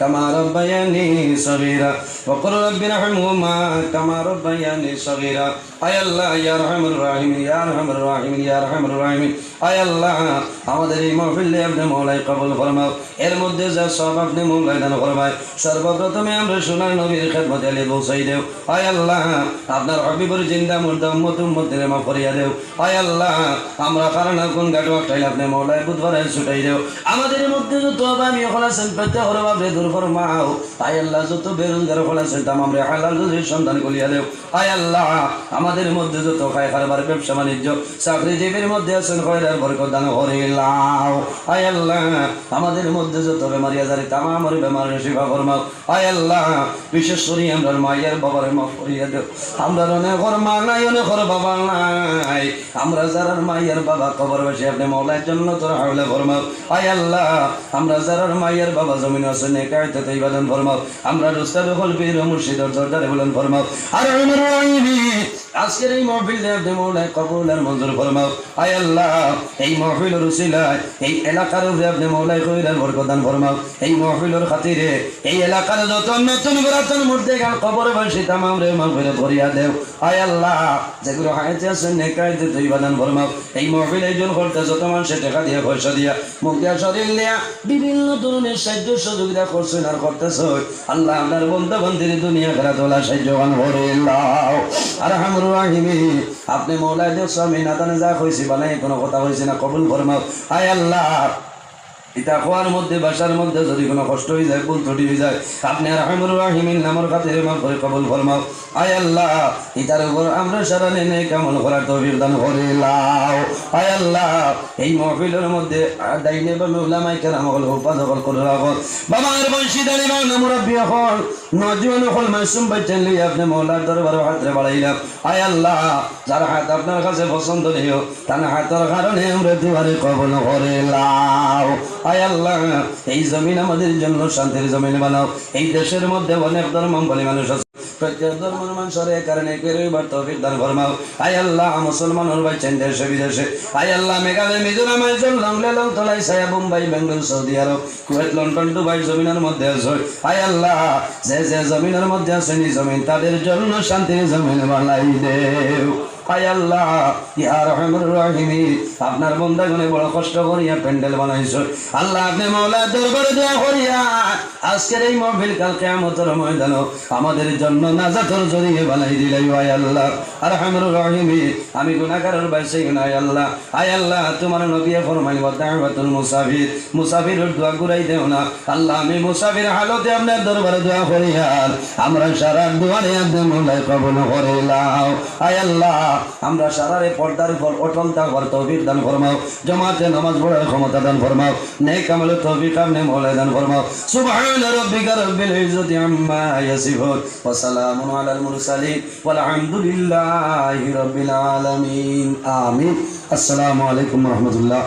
كما ربياني صغيرا وقل رب ارحمهما كما ربياني صغيرا আয় আল্লাহ ইয়া রহমান রাহিম ইয়া রহমান রাহিম ইয়া রহমান রাহিম আয় আল্লাহ আমাদের এই মহফিলে আপনি মৌলাই কবুল ফরমাও এর মধ্যে যা সব আপনি মৌলাই দান ফরমায় সর্বপ্রথমে আমরা সোনার নবীর খেদমত আলী পৌঁছাই দেও আয় আল্লাহ আপনার হবিবর জিন্দা মুর্দা উম্মত উম্মতের মা ফরিয়া দেও আয় আল্লাহ আমরা কারণ কোন গাটো একটাই আপনি মৌলাই বুধবারে ছুটাই দেও আমাদের মধ্যে যত আমি হল আছেন প্রত্যেক হল বাবরে দূর আয় আল্লাহ যত বেরোজগার আছেন আমরা হালাল করিয়া আয় আল্লাহ, আমাদের মধ্যে যত খায় খারবার ব্যবসা বাণিজ্য চাকরিজীবীর মধ্যে আছেন, খয়রার বরকত দান হরিলাও আয় আল্লাহ, আমাদের মধ্যে যত বেমারি আজারি তামামর বেমারের সেবা ফরমাও। আয় আল্লাহ, বিশেষ করে আমরা মায়ের বাবার মা ফরিয়া দেও। আমরা অনেক ঘর মা নাই অনেক ঘর বাবা নাই। আমরা যারা মায়ের বাবা কবর বসে আপনি মৌলার জন্য তোর হাওলে ফরমাও। আয় আল্লাহ, আমরা যারা মায়ের বাবা জমিন আছে আমরা রোস্তা হল বীর মুর্শিদর দরদারে বলেন ফরমাও আর আমার আজকের এই মহফিল আপনি মৌলায় কবুল আর মঞ্জুর ফরমাও। আয় আল্লাহ, এই মহফিলের উসিলায়, এই এলাকার উপরে আপনি মৌলায় কইরার বরকদান ফরমাও। এই মহফিলের খাতিরে, এই এলাকার যত নতুন পুরাতন মূর্তি গান কবর বসে তামাম রে মহফিলে ভরিয়া দেও। আয় আল্লাহ, যেগুলো হাইতে আছেন নেকাইতে তুই বাদান ফরমাও। এই মহফিল এই জন করতে যত মানুষের টাকা দিয়ে, পয়সা দিয়া, মুখ দিয়া শরীর দিয়া বিভিন্ন ধরনের সাহায্য সহযোগিতা করছেন আর করতেছ আল্লাহ আপনার বন্ধু বন্ধির দুনিয়া খেলা তোলা সাহায্যবান ভরে আর আপনি মৌলায় দেব স্বামী, নাতানে যা হয়েছে বানাই কোনো কথা হয়েছে না, কবুল ফরমাও। আয় আল্লাহ ইতা খোয়ার মধ্যে, বাসার মধ্যে যদি কোনো কষ্ট হয়ে যায়, ভুল ত্রুটি হয়ে যায়, আপনি রহমুর রাহিমিন নামর খাতিরে করে কবুল ফরমাও। আয় আল্লাহ ইতার উপর আমরা সারা নেনে কেমন করার তৌফিক দান করে লাও। আয় আল্লাহ, এই মহফিলের মধ্যে দাইনে বা উলামাই কেরাম হল উপাদকল করে রাখো। বাবার বংশী দাঁড়ি মুরব্বী হল হল মাসুম লিয়ে আপনি মৌলার দরবার হাতরে বাড়াইলাম। আয় আল্লাহ, যার হাত আপনার কাছে পছন্দ নেই তার হাতের কারণে আমরা দুয়ারে কবল করে লাও। আয় আল্লাহ, এই জমিন আমাদের জন্য শান্তির জমিন বানাও। এই দেশের মধ্যে অনেক ধর্মাবলী মানুষ আছে। প্রত্যেক ধর্মের মানুষের কারণে কেরবার তৌফিক দান ফরমাও। আয় আল্লাহ মুসলমানের বাইছেন দেশে বিদেশে। আয় Allah, Meghalaya Mizoram Aizawl Lunglei Lawngtlai Saiha Mumbai, Bengal, Saudi Arab, Kuwait, London, Dubai জমিনের মধ্যে আছে। আয় আল্লাহ, যে যে জমিনের মধ্যে এই জমিন তাদের জন্য শান্তির জমিন বানাই দেও। আয় আল্লাহ রহিমি। আপনার বড় কষ্ট করিয়া প্যান্ডেল বানাইছো। আল্লাহ আপনি মৌলা দরবারে দোয়া করিয়া আজকের এই মহফিল কাল কেয়ামতের ময়দান আমাদের জন্য নাজাতর জড়িয়ে বানাই দিলাই আয় আল্লাহ। আর রহমান রহিমি, আমি গুনাহগারের বাইসে গুনাই আল্লাহ। আয় আল্লাহ, তোমার নবী ফরমাই ওয়াদাওয়াতুল মুসাফির। মুসাফিরের দোয়া ঘুরাই দেও না। আল্লাহ, আমি মুসাফির হালতে আপনার দরবারে দোয়া করিয়া আমরা সারা দুয়ারে আপনি মৌলায় কবল করিলাম আয় আল্লাহ আমরা সারারে পর্দার উপর অটল থাকবার তৌফিক দান ফরমাও। জমাতে নামাজ পড়ার ক্ষমতা দান ফরমাও। নেক আমলে তৌফিক আপনি মৌলায় দান ফরমাও। সুবহান রাব্বিকা রাব্বিল ইজ্জতি আম্মা ইয়াসিফুন। ওয়া সালামুন আলাল মুরসালিন। আলামিন। আমিন। আসসালামু আলাইকুম ওয়া